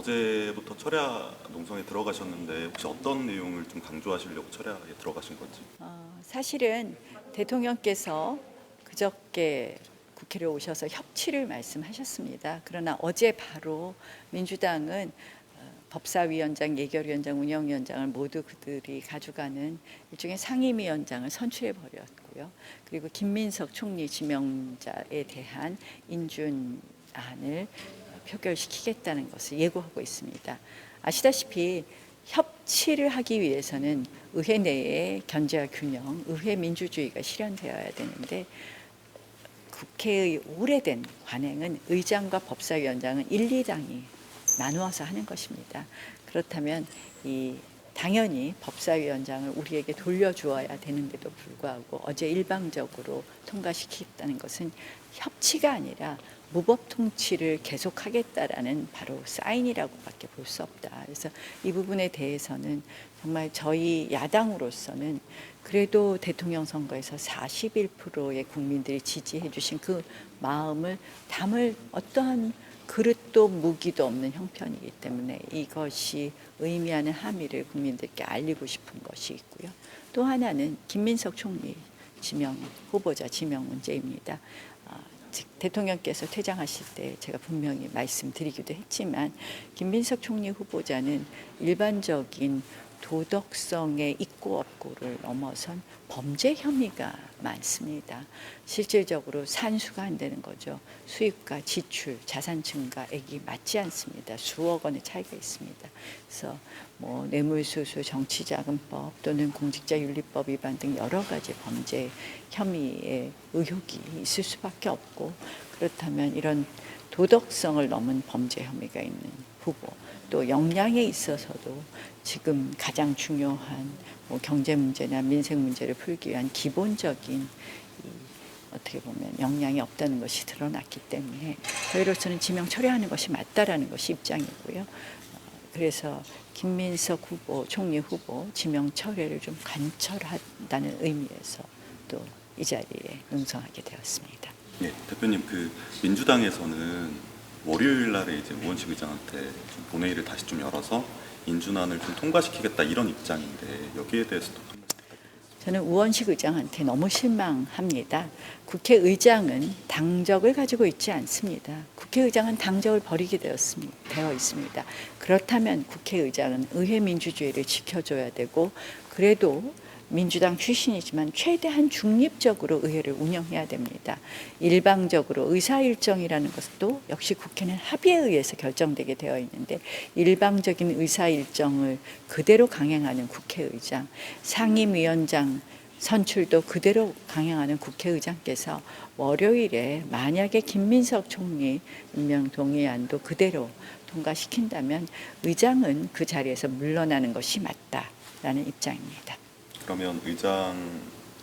어제부터 철야 농성에 들어가셨는데 혹시 어떤 내용을 좀 강조하시려고 철야에 들어가신 건지? 어, 사실은 대통령께서 그저께 국회에 오셔서 협치를 말씀하셨습니다. 그러나 어제 바로 민주당은 어, 법사위원장, 예결위원장, 운영위원장을 모두 그들이 가져가는 일종의 상임위원장을 선출해 버렸고요. 그리고 김민석 총리 지명자에 대한 인준안을 표결시키겠다는 것을 예고하고 있습니다. 아시다시피 협치를 하기 위해서는 의회 내에 견제와 균형, 의회 민주주의가 실현되어야 되는데 국회의 오래된 관행은 의장과 법사위원장은 1, 2당이 나누어서 하는 것입니다. 그렇다면 이 당연히 법사위원장을 우리에게 돌려주어야 되는데도 불구하고 어제 일방적으로 통과시키겠다는 것은 협치가 아니라 무법 통치를 계속하겠다라는 바로 사인이라고밖에 볼 수 없다. 그래서 이 부분에 대해서는 정말 저희 야당으로서는 그래도 대통령 선거에서 41%의 국민들이 지지해 주신 그 마음을 담을 어떠한 그릇도 무기도 없는 형편이기 때문에 이것이 의미하는 함의를 국민들께 알리고 싶은 것이 있고요. 또 하나는 김민석 총리 지명 후보자 지명 문제입니다. 아, 즉, 대통령께서 퇴장하실 때 제가 분명히 말씀드리기도 했지만 김민석 총리 후보자는 일반적인 도덕성의 있고 없고를 넘어선 범죄 혐의가 많습니다. 실질적으로 산수가 안 되는 거죠. 수입과 지출, 자산 증가액이 맞지 않습니다. 수억 원의 차이가 있습니다. 그래서 뭐 뇌물수수, 정치자금법 또는 공직자윤리법 위반 등 여러 가지 범죄 혐의의 의혹이 있을 수밖에 없고 그렇다면 이런 도덕성을 넘은 범죄 혐의가 있는 후보 또 역량에 있어서도 지금 가장 중요한 뭐 경제 문제나 민생 문제를 풀기 위한 기본적인 이 어떻게 보면 역량이 없다는 것이 드러났기 때문에 저희로서는 지명 처리하는 것이 맞다라는 것이 입장이고요. 어, 그래서 김민석 후보, 총리 후보 지명 철회를 좀 관철한다는 의미에서 또 이 자리에 농성하게 되었습니다. 네, 대표님 그 민주당에서는 월요일 날에 이제 우원식 의장한테 좀 본회의를 다시 좀 열어서 인준안을 좀 통과시키겠다 이런 입장인데 여기에 대해서도 저는 우원식 의장한테 너무 실망합니다. 국회의장은 당적을 가지고 있지 않습니다. 국회의장은 당적을 버리게 되었습니다. 되어 있습니다. 그렇다면 국회의장은 의회 민주주의를 지켜줘야 되고 그래도 민주당 출신이지만 최대한 중립적으로 의회를 운영해야 됩니다. 일방적으로 의사 일정이라는 것도 역시 국회는 합의에 의해서 결정되게 되어 있는데 일방적인 의사 일정을 그대로 강행하는 국회의장, 상임위원장 선출도 그대로 강행하는 국회의장께서 월요일에 만약에 김민석 총리 임명 동의안도 그대로 통과시킨다면 의장은 그 자리에서 물러나는 것이 맞다라는 입장입니다. 그러면 의장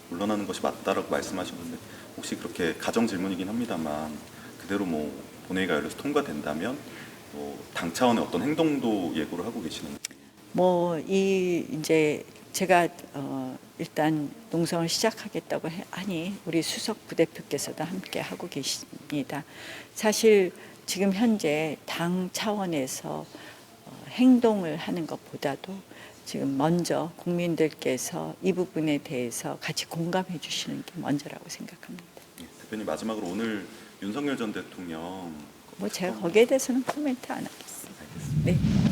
물러나는 것이 맞다라고 말씀하셨는데 혹시 그렇게 가정 질문이긴 합니다만 그대로 뭐 본회의가 열려서 통과된다면 뭐 당 차원의 어떤 행동도 예고를 하고 계시는지 뭐이 이제 제가 어 일단 농성을 시작하겠다고 해- 하니 우리 수석 부대표께서도 함께 하고 계십니다. 사실 지금 현재 당 차원에서 어, 행동을 하는 것보다도 지금 먼저 국민들께서 이 부분에 대해서 같이 공감해 주시는 게 먼저라고 생각합니다. 예, 대표님 마지막으로 오늘 윤석열 전 대통령 뭐 제가 거기에 대해서는 코멘트 안 하겠습니다. 네.